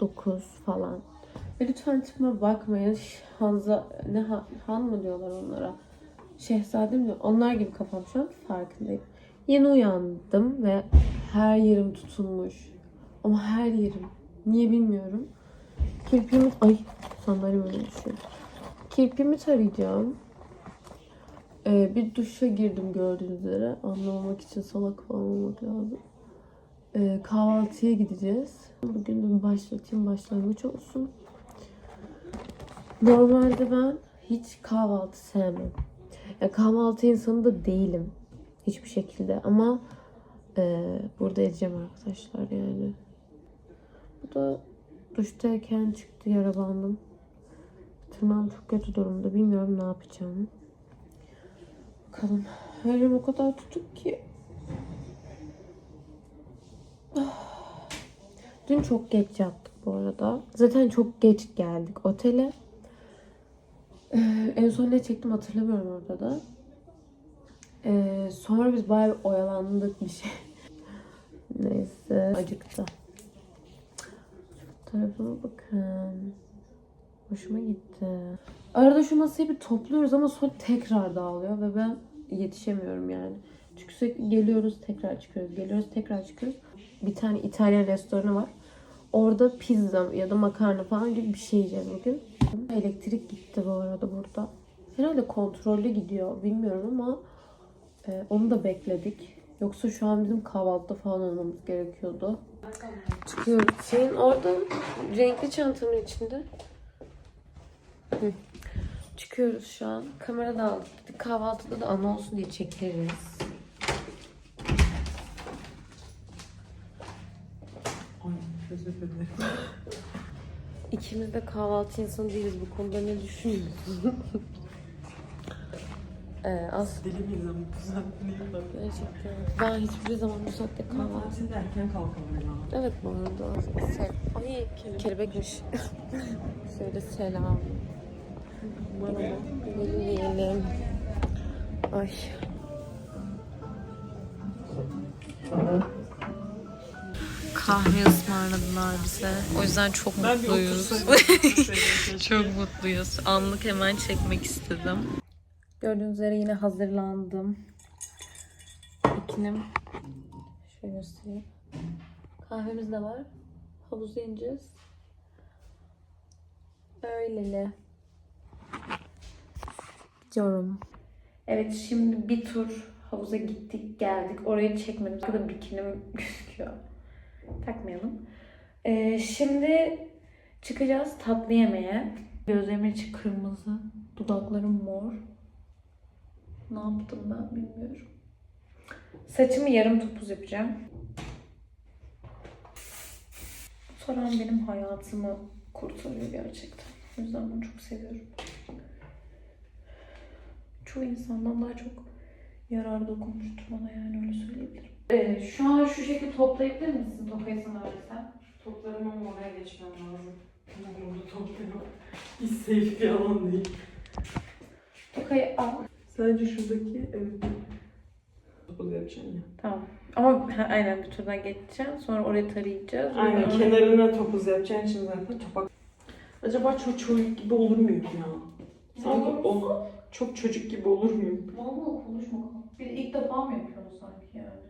9 falan. Ve lütfen tipime bakmayın. Hanza, ne Han, Han mı diyorlar onlara? Şehzade mi diyor? Onlar gibi kafam şu an farkındayım. Yeni uyandım ve her yerim tutulmuş. Ama her yerim. Niye bilmiyorum. Kirpimi... Ay sandalyem öyle düşüyor. Kirpimi tarayacağım. Ee, bir duşa girdim gördüğünüz üzere. Anlamamak için salak falan olmak lazım. Ee, kahvaltıya gideceğiz. Bugün de başlatayım başlangıç olsun. Normalde ben hiç kahvaltı sevmem. Ya kahvaltı insanı da değilim. Hiçbir şekilde ama e, burada edeceğim arkadaşlar yani. Bu da duştayken çıktı yara bandım. Tırnağım çok kötü durumda. Bilmiyorum ne yapacağım. Bakalım. Her o kadar tutuk ki. Dün çok geç yattık bu arada. Zaten çok geç geldik otele. Ee, en son ne çektim hatırlamıyorum orada da. Ee, sonra biz bayağı oyalandık bir şey. Neyse. Acıktı. Şu tarafıma bakın. Hoşuma gitti. Arada şu masayı bir topluyoruz ama sonra tekrar dağılıyor ve ben yetişemiyorum yani. Çünkü sürekli geliyoruz tekrar çıkıyoruz. Geliyoruz tekrar çıkıyoruz. Bir tane İtalyan restoranı var. Orada pizza ya da makarna falan gibi bir şey yiyeceğiz bugün. Elektrik gitti bu arada burada. Herhalde kontrollü gidiyor bilmiyorum ama e, onu da bekledik. Yoksa şu an bizim kahvaltıda falan olmamız gerekiyordu. Çıkıyoruz. Senin orada renkli çantanın içinde. Hı. Çıkıyoruz şu an. Kamera da aldık. Kahvaltıda da ana olsun diye çekeriz. Ay özür dilerim. İkimiz de kahvaltı insanı değiliz. Bu konuda ne düşünüyorsun? ee, az Deli miyiz ama bu saatte da? gerçekten. Ben hiçbir zaman bu saatte kahvaltı... Kahvaltı erken kalkalım ya. Evet bu arada. Se Ay kelebekmiş. Şöyle selam. Merhaba. Yiyelim. Ay. Kahve ısmarladılar bize. O yüzden çok Ben mutluyuz. Çok mutluyuz. Anlık hemen çekmek istedim. Gördüğünüz üzere yine hazırlandım. İkinim. Şöyle göstereyim. Kahvemiz de var. Havuza ineceğiz. Öyleli. Gidiyorum. Evet şimdi bir tur havuza gittik geldik. Orayı çekmedim. Burada bikinim gözüküyor. Takmayalım. Ee, şimdi çıkacağız tatlı yemeğe. Gözlerimin içi kırmızı. Dudaklarım mor. Ne yaptım ben bilmiyorum. Saçımı yarım topuz yapacağım. Taran benim hayatımı kurtarıyor gerçekten. O yüzden bunu çok seviyorum. Çoğu insandan daha çok yarar dokunmuştur bana yani öyle söyleyebilirim. Ee, şu an şu şekilde toplayabilir misin Tokay'ı sana öğretsem? Toplarım ama oraya geçmem lazım. Ama burada topluyorum. Hiç safe bir alan değil. Tokay'ı al. Sadece şuradaki evet. Topuz yapacaksın ya. Tamam. Ama ha, aynen bir turdan geçeceğim. Sonra orayı tarayacağız. Aynen Sonra- kenarına topuz yapacağın için zaten topak. Acaba çok çocuk gibi olur muyum ya? Sanki Olur o çok çocuk gibi olur muyum? Valla konuşma. Bir ilk defa mı yapıyorsun sanki yani?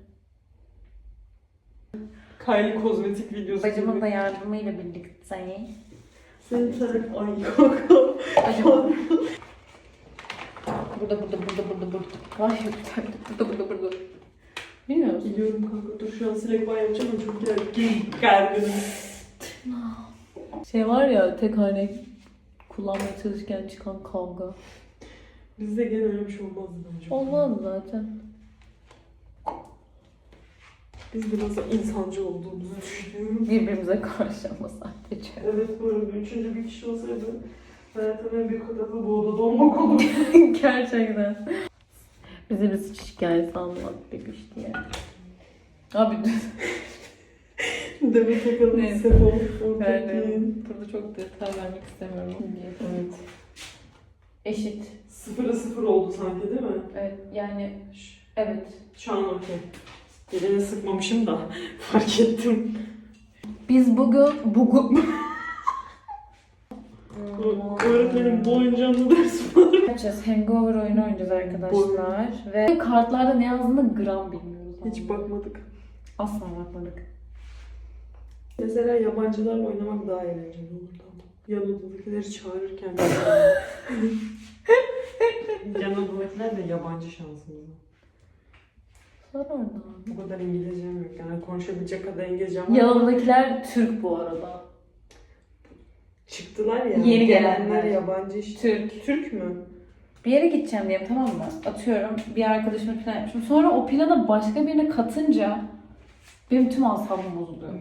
Kylie kozmetik videosu Bacımın da yardımıyla birlikte. Senin taraf ay yok. Bacım. Burada burada burada burada burada. Vay yok burada burada burada. Bilmiyor musun? Biliyorum kanka dur şu an sinek bağ yapacağım ama çok gergin. Gerginim. Şey var ya tek hane kullanmaya çalışırken çıkan kavga. Bizde gene öyle bir şey olmazdı bence. Olmaz zaten. Biz biraz da insancı olduğumuzu düşünüyorum. Birbirimize karşı ama sadece. Evet bu arada üçüncü bir kişi olsaydı hayatımın en büyük hatası bu odada olmak olurdu. Gerçekten. Bize bir suç hikayesi anlat bebiş diye. Abi Demet Akalın, Neyse. Yani burada çok detay vermek istemiyorum. Evet. Eşit. Sıfıra sıfır oldu sanki değil mi? Evet yani evet. Şu an okey. Elini sıkmamışım da fark ettim. Biz bugün bugün Öğretmenim bu oyuncağını ders var. yapacağız. Hangover oyunu oynayacağız arkadaşlar. Ve kartlarda ne yazdığını gram bilmiyoruz. Hiç bakmadık. Asla bakmadık. Mesela yabancılarla oynamak daha eğlenceli olurdu ama. Yan odadakileri çağırırken Yan odadakiler de yabancı şansımız. Sor orada. Bu kadar İngilizcem yok yani konuşabilecek kadar İngilizcem var. Yanımdakiler Türk bu arada. Çıktılar ya. Yeni gelenler. yabancı işte. Türk. Türk mü? Bir yere gideceğim diyelim tamam mı? Atıyorum bir arkadaşımla plan yapmışım. Sonra o plana başka birine katınca benim tüm asabım bozuluyor.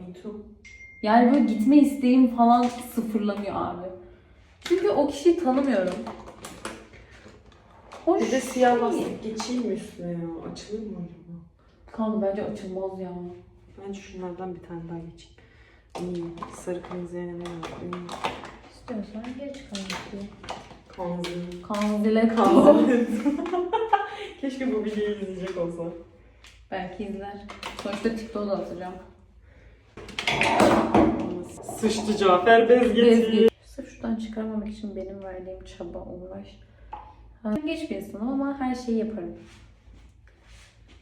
Yani böyle gitme isteğim falan sıfırlanıyor abi. Çünkü o kişiyi tanımıyorum. Hoş. Bir de siyah lastik geçeyim mi üstüne ya? Açılır mı acaba? Kanka bence açılmaz ya. Bence şunlardan bir tane daha geçeyim. İyi. Sarı kırmızı yerine ne var? İyi. İstiyorsan geç kanka. Kanzı. Kanzile Kanzı. Keşke bu videoyu izleyecek olsa. Belki izler. Sonuçta TikTok'a da atacağım. Sıçtı Cafer bez getir. Sırf şuradan çıkarmamak için benim verdiğim çaba, uğraş. Ha, Geç bir insanım ama her şeyi yaparım.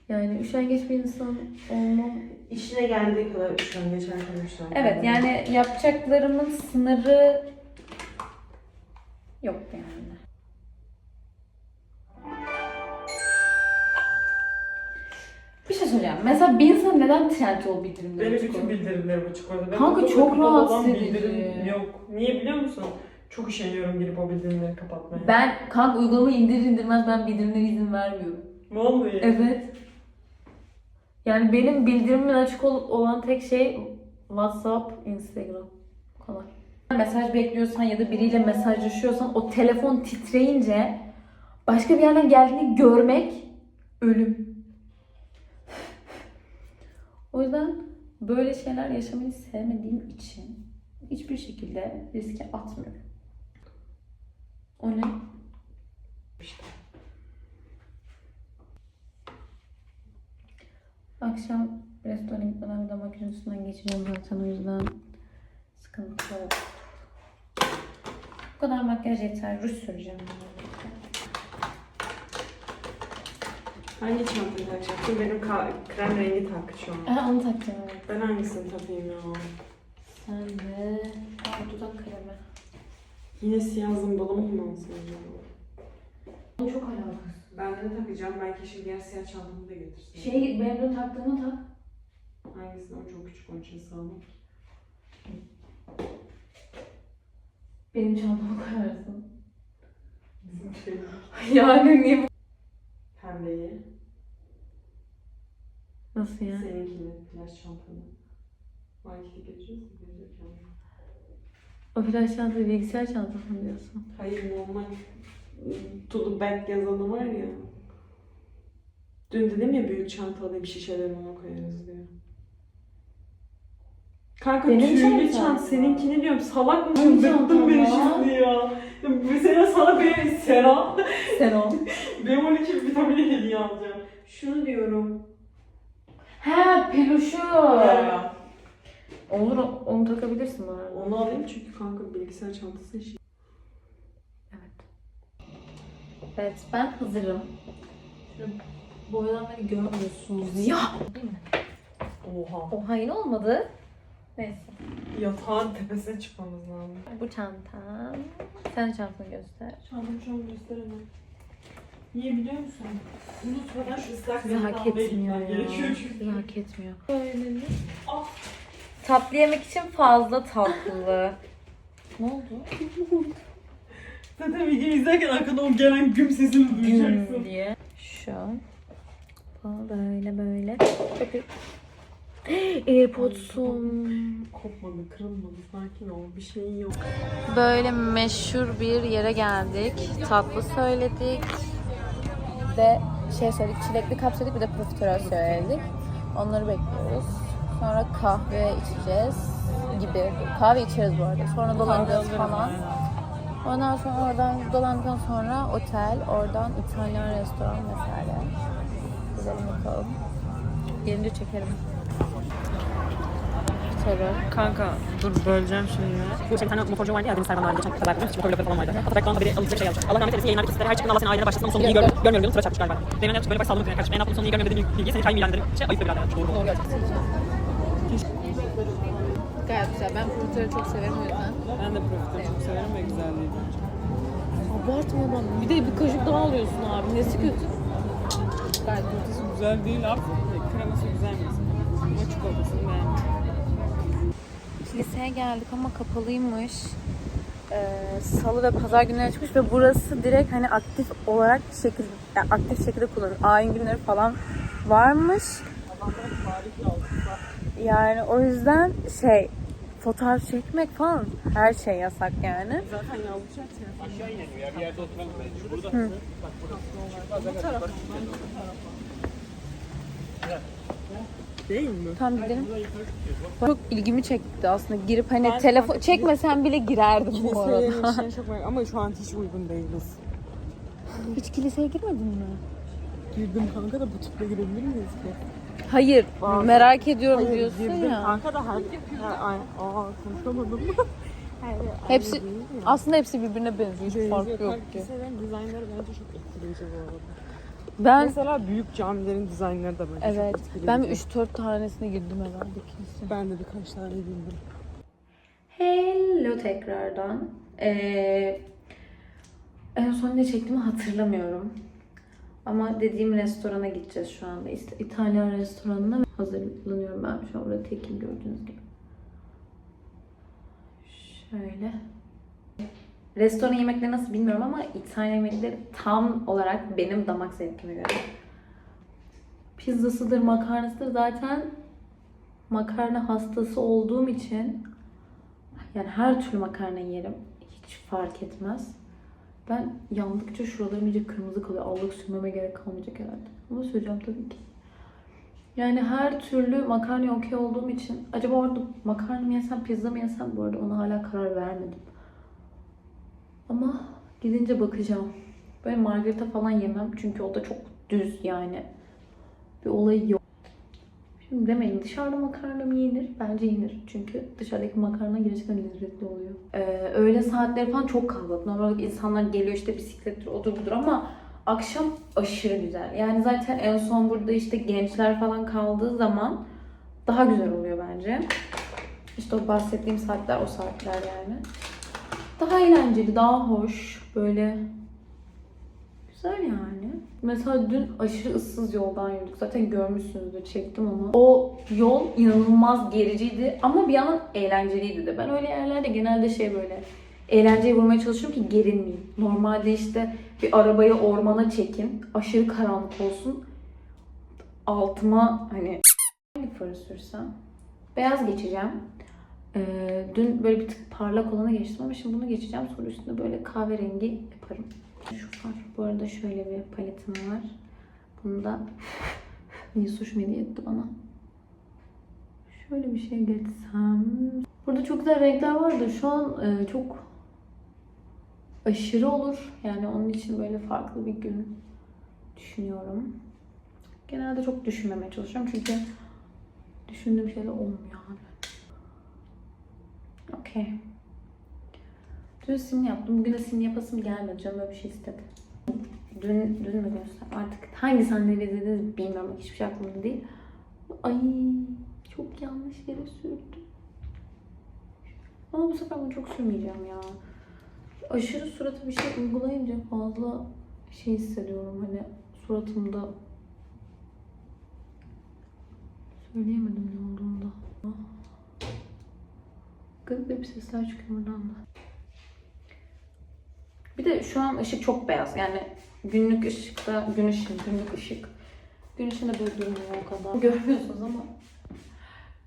Yani üşengeç bir insan olmam. İşine geldiği kadar geçen konuşlar. Evet yani yapacaklarımın sınırı yok yani. Bir şey söyleyeceğim. Mesela bir insan neden Trendyol bildirimleri Benim bütün bildirimlerim açık orada. Benim Kanka okulda çok kapalı olan rahatsız edici. bildirim Yok. Niye biliyor musun? Çok üşeniyorum girip o bildirimleri kapatmaya. Ben kanka uygulamayı indir indirmez ben bildirimlere izin vermiyorum. Vallahi. Evet. Yani benim bildirimin açık ol- olan tek şey WhatsApp, Instagram. Bu. Mesaj bekliyorsan ya da biriyle mesajlaşıyorsan o telefon titreyince başka bir yerden geldiğini görmek ölüm. O yüzden böyle şeyler yaşamayı sevmediğim için hiçbir şekilde riske atmıyorum. O ne? İşte. Akşam restorana gitmeden bir de üstünden geçeceğim zaten o yüzden sıkıntı yok. Bu kadar makyaj yeter. Ruj süreceğim. Hangi çantayı takacaksın? Benim ka- krem rengi tak şu an. Aa, onu takacağım evet. Ben hangisini takayım ya? Sen de Aa, dudak kremi. Yine siyah zımbalımı mı alsam acaba? O çok alakası. Ben de takacağım. Belki şimdi diğer siyah çantamı da getirsin. Şey benim de taktığımı tak. Hangisini? O çok küçük onun için sağlam. Benim çantama koyarsın. Bizim şey. yani niye bu? Pembeyi. Nasıl ya? Seninkini. Plaj çantanı. Markete geçeceğiz mi? O flash çantası bilgisayar çantası mı diyorsun? Hayır normal to the bag yazanı var ya. Dün dedim ya büyük çanta alayım şişeleri ona koyarız diye. Kanka Benim tüylü çantam çant seninkini diyorum salak mısın? Bıktım beni şimdi ya. Mesela sana bir Sera Sen o. B12 vitamini hediye alacağım. Şunu diyorum. He peluşu. Ya. Olur onu takabilirsin arada. Onu alayım çünkü kanka bilgisayar çantası işi. Evet ben hazırım. Boydan beni görmüyorsunuz ya. Değil mi? Oha. Oha yine olmadı. Neyse. Yatağın tepesine çıkmamız lazım. Bu çantam. Sen çantanı göster. Çantamı şu an gösteremem. Niye biliyor musun? Unutmadan şu ıslak Sizi hak etmiyor ya. Sizi hak etmiyor. Ah. Tatlı yemek için fazla tatlı. ne oldu? Zaten videoyu izlerken arkada o gelen güm sesini duyacaksın. Güm diye. Şu. Bu böyle böyle. Airpods'um. Kopmadı, kırılmadı. Sakin ol. Bir şeyin yok. Böyle meşhur bir yere geldik. Tatlı söyledik. Ve şey söyledik, çilekli kap söyledik bir de profiterol söyledik. Onları bekliyoruz. Sonra kahve içeceğiz gibi. Kahve içeriz bu arada. Sonra dolanacağız falan. Ondan sonra oradan dolandıktan sonra otel, oradan İtalyan restoran vesaire. Gidelim bakalım. Gelince çekerim. terör. Kanka dur böleceğim şimdi. Bu şey bir tane motorcu vardı ya Deniz Servan vardı geçen haber yapmış. Motor vlogları falan vardı. Fotoğraftan haberi alınacak şey yazmış. Allah rahmet eylesin yayınlar bitti. Her çıktığında Allah senin ailene başlasın ama sonunu iyi gör, görmüyorum diyordum. Sıra çarpmış galiba. Benim önemli böyle bak sağlıklı kardeşim. En yaptığım sonunu iyi görmüyorum dediğim bilgi seni kaybı ilanlarım. Şey ayıp da birader. Doğru mu? Gayet güzel. Ben profiterolü çok severim o yüzden. Ben de profiterol çok severim ve güzel değil bence. Abartma bana. Bir de bir kaşık daha alıyorsun abi. Nesi kötü? Gayet kötü. Güzel değil abi. Kreması güzel mesela. Ama çikolatasını beğendim. Kiliseye geldik ama kapalıymış. Ee, Salı ve pazar günleri açmış ve burası direkt hani aktif olarak şekil, yani aktif şekilde kullanılıyor. Ayin günleri falan varmış. Yani o yüzden şey fotoğraf çekmek falan her şey yasak yani. Zaten yavrucak ya. Değil mi? Tam gidelim. Çok ilgimi çekti aslında. Girip hani telefon çekmesen bile girerdim bu arada. Çok merak ama şu an hiç uygun değiliz. Hiç kiliseye girmedin mi? Girdim kanka da bu tiple girebilir miyiz ki? Hayır, Bazı- merak ediyorum Hayır diyorsun girdim ya. kanka da her... her ay, aa konuşamadım. her, Hepsi aynı değil ya. aslında hepsi birbirine benziyor. Hiç fark Benziyor. yok ki. Kiliselerin dizaynları bence çok etkileyici bu arada. Ben Mesela büyük camilerin dizaynları da bence evet, çok etkileyici. ben bir 3-4 tanesine girdim herhalde kilise. Ben de birkaç tane bildim. Hello tekrardan. Ee, en son ne çektiğimi hatırlamıyorum. Ama dediğim restorana gideceğiz şu anda. İtalyan restoranına hazırlanıyorum ben. Şu an burada tekim gördüğünüz gibi. Şöyle. Restoran yemekleri nasıl bilmiyorum ama İtalyan yemekleri tam olarak benim damak zevkime göre. Pizzasıdır, makarnasıdır zaten makarna hastası olduğum için yani her türlü makarna yerim. Hiç fark etmez. Ben yandıkça şuralarım iyice kırmızı kalıyor. Allık sürmeme gerek kalmayacak herhalde. Ama süreceğim tabii ki. Yani her türlü makarna okey olduğum için acaba orada makarna mı yesem pizza mı yesem bu arada ona hala karar vermedim. Ama gidince bakacağım. Böyle margarita falan yemem çünkü o da çok düz yani. Bir olayı yok. Şimdi demeyin dışarıda makarna mı yenir? Bence yenir. Çünkü dışarıdaki makarna gerçekten lezzetli oluyor. Ee, öğle saatleri falan çok kalabalık. Normal insanlar geliyor işte bisiklettir odur budur ama akşam aşırı güzel. Yani zaten en son burada işte gençler falan kaldığı zaman daha güzel oluyor bence. İşte o bahsettiğim saatler o saatler yani. Daha eğlenceli, daha hoş. Böyle Güzel yani. Mesela dün aşırı ıssız yoldan yürüdük. Zaten görmüşsünüzdür çektim ama. O yol inanılmaz gericiydi ama bir yandan eğlenceliydi de. Ben öyle yerlerde genelde şey böyle eğlenceyi vurmaya çalışıyorum ki gerilmeyeyim. Normalde işte bir arabayı ormana çekin. Aşırı karanlık olsun. Altıma hani hangi farı sürsem? Beyaz geçeceğim. Ee, dün böyle bir tık parlak olana geçtim ama şimdi bunu geçeceğim. Sonra üstünde böyle kahverengi yaparım. Şu var. Bu arada şöyle bir paletim var. Bunu da Yusuf hediye etti bana. Şöyle bir şey geçsem. Burada çok güzel renkler var da şu an e, çok aşırı olur. Yani onun için böyle farklı bir gün düşünüyorum. Genelde çok düşünmemeye çalışıyorum çünkü düşündüğüm şeyler olmuyor. Okey. Dün simli yaptım. Bugün de simli yapasım gelmedi. Canım böyle bir şey istedi. Dün, dün mü göster? Artık hangi sahneleri izlediniz bilmiyorum. Hiçbir şey aklımda değil. Ay çok yanlış yere sürdüm. Ama bu sefer bunu çok sürmeyeceğim ya. Aşırı surata bir şey uygulayınca fazla şey hissediyorum. Hani suratımda söyleyemedim ne olduğunu da. Garip garip sesler çıkıyor buradan da. De şu an ışık çok beyaz. Yani günlük ışıkta, gün ışığı, günlük ışık. Gün ışığında böyle durmuyor o kadar. Görmüyorsunuz ama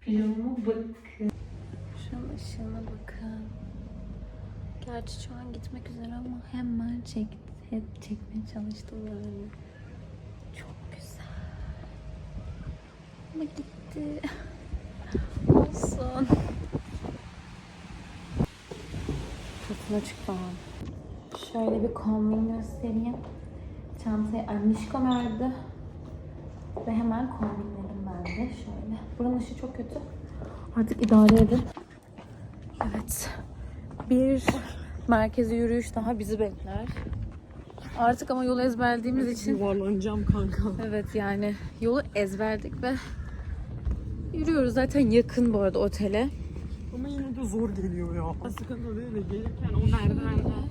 pijamama bakın. Şunun ışığına bakın. Gerçi şu an gitmek üzere ama hemen çek, hep çekmeye çalıştım yani. Çok güzel. Ama gitti. Olsun. Fırtına çıktı abi. Şöyle bir kombin göstereyim. Çantayı Anişka verdi. Ve hemen kombinledim ben de şöyle. Buranın ışığı çok kötü. Artık idare edin. Evet. Bir merkezi yürüyüş daha bizi bekler. Artık ama yolu ezberlediğimiz için Yuvarlanacağım kanka. evet yani yolu ezberledik ve yürüyoruz. Zaten yakın bu arada otele. Ama yine de zor geliyor ya. Sıkıntı değil de gelirken o merdivenler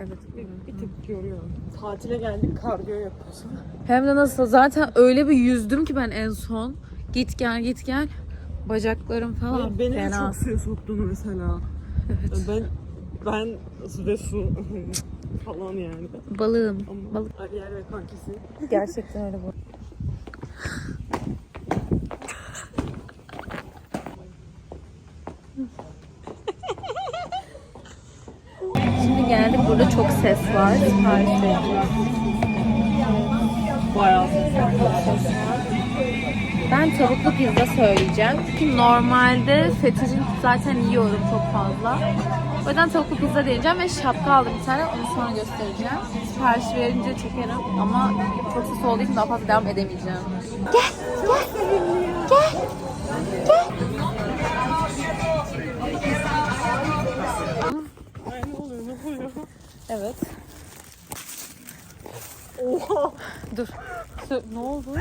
Evet. bir, bir tık yoruyor. Tatile geldik kardiyo yapıyorsun. Hem de nasıl zaten öyle bir yüzdüm ki ben en son. Git gel git gel. Bacaklarım falan Beni de fena. çok suya soktun mesela. Evet. Ben ben ve su falan yani. Balığım. Ama Balık. Ariel ve kankisi. Gerçekten öyle bu. Şimdi geldik. Burada çok ses var. Sipariş bekliyoruz. Bayağı Ben tavuklu pizza söyleyeceğim. Çünkü normalde fettuccine zaten yiyorum çok fazla. O yüzden tavuklu pizza deneyeceğim ve şapka aldım bir tane. Onu sonra göstereceğim. Sipariş verince çekerim ama çok ses olduğu için daha fazla devam edemeyeceğim. Ay Evet. Oha. Dur. Sö- ne oldu?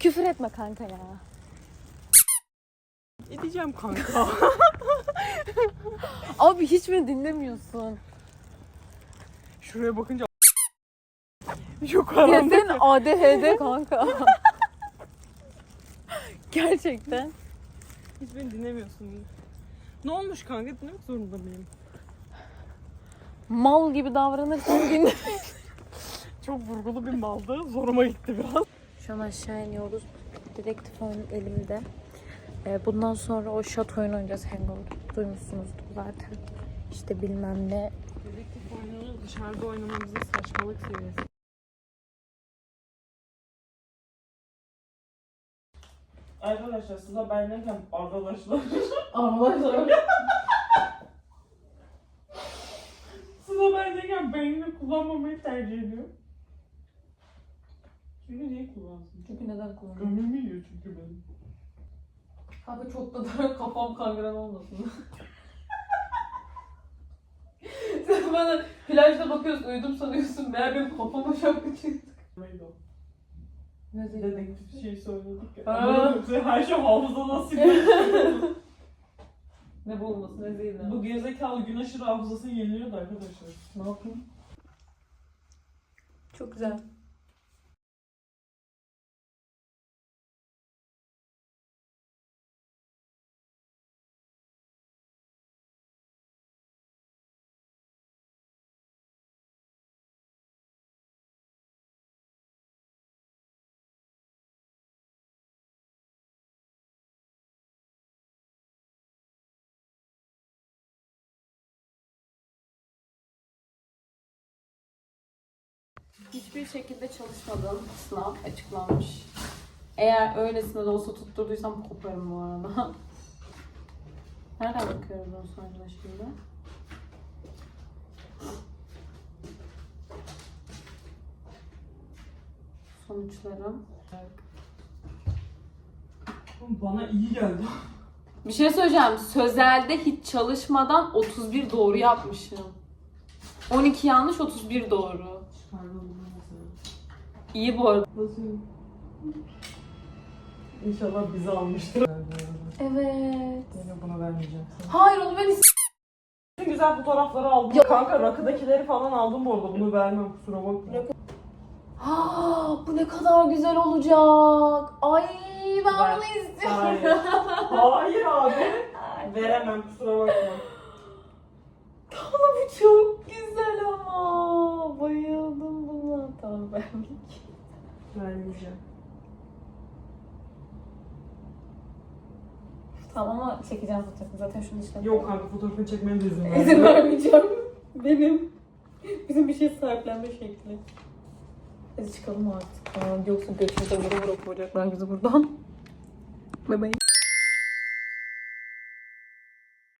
Küfür etme kanka ya. Edeceğim kanka. Abi hiç mi dinlemiyorsun? Şuraya bakınca Yok aramda. senin ADHD kanka. Gerçekten. Hiç beni dinlemiyorsun. Ne olmuş kanka? Dinlemek zorunda mıyım? Mal gibi davranırsan dinle. Çok vurgulu bir maldı. Zoruma gitti biraz. Şu an aşağı iniyoruz. Dedektif oyunu elimde. Ee, bundan sonra o shot oyunu oynayacağız Hangover. Duymuşsunuzdur zaten. İşte bilmem ne. Dedektif oyununu dışarıda oynamamızın saçmalık seviyesi. Arkadaşlar sıra bendeyken arkadaşlar. Arkadaşlar. sıra bendeyken beynini kullanmamayı tercih ediyor. Çünkü niye kullansın? Çünkü neden kullanıyorsun? Gönlümü yiyor çünkü benim. Kanka çok da dar kafam kangren olmasın. Sen bana plajda bakıyorsun uyudum sanıyorsun. Meğer benim kafama şapka çıktı. Neydi o? Ne Dedektif şey söyledik ya. Aa. Her şey hafızada siliyor. Ne bulması ne zeydi. Bu gerizekalı gün aşırı hafızasını yeniliyordu arkadaşlar. Ne yapayım? Çok güzel. Hiçbir şekilde çalışmadığım sınav açıklanmış. Eğer öylesine de olsa tutturduysam koparım bu arada. Nereden bakıyoruz o sonucuna şimdi? Sonuçlarım. Bana iyi geldi. Bir şey söyleyeceğim. Sözelde hiç çalışmadan 31 doğru yapmışım. 12 yanlış 31 doğru. İyi bu arada. İnşallah bizi almıştır. Evet. Yine buna vermeyeceğim. Hayır onu ben Bütün güzel fotoğrafları aldım. Ya- Kanka rakıdakileri falan aldım bu arada. Bunu vermem kusura bakma. Ha, bu ne kadar güzel olacak. Ay ben Ver. bunu Hayır. istiyorum. Hayır abi. Veremem kusura bakma. bu çok güzel ama. Bayıldım buna. Tamam ben Vermeyeceğim. Tamam ama çekeceğim fotoğrafı. Zaten şunu işte. Yok kanka fotoğrafını çekmeye de izin İzin ver. vermeyeceğim. Benim. Bizim bir şey sahiplenme şekli. Hadi çıkalım artık. Aa, yoksa götümüze vura vura kovacaklar bizi buradan. Bye bye.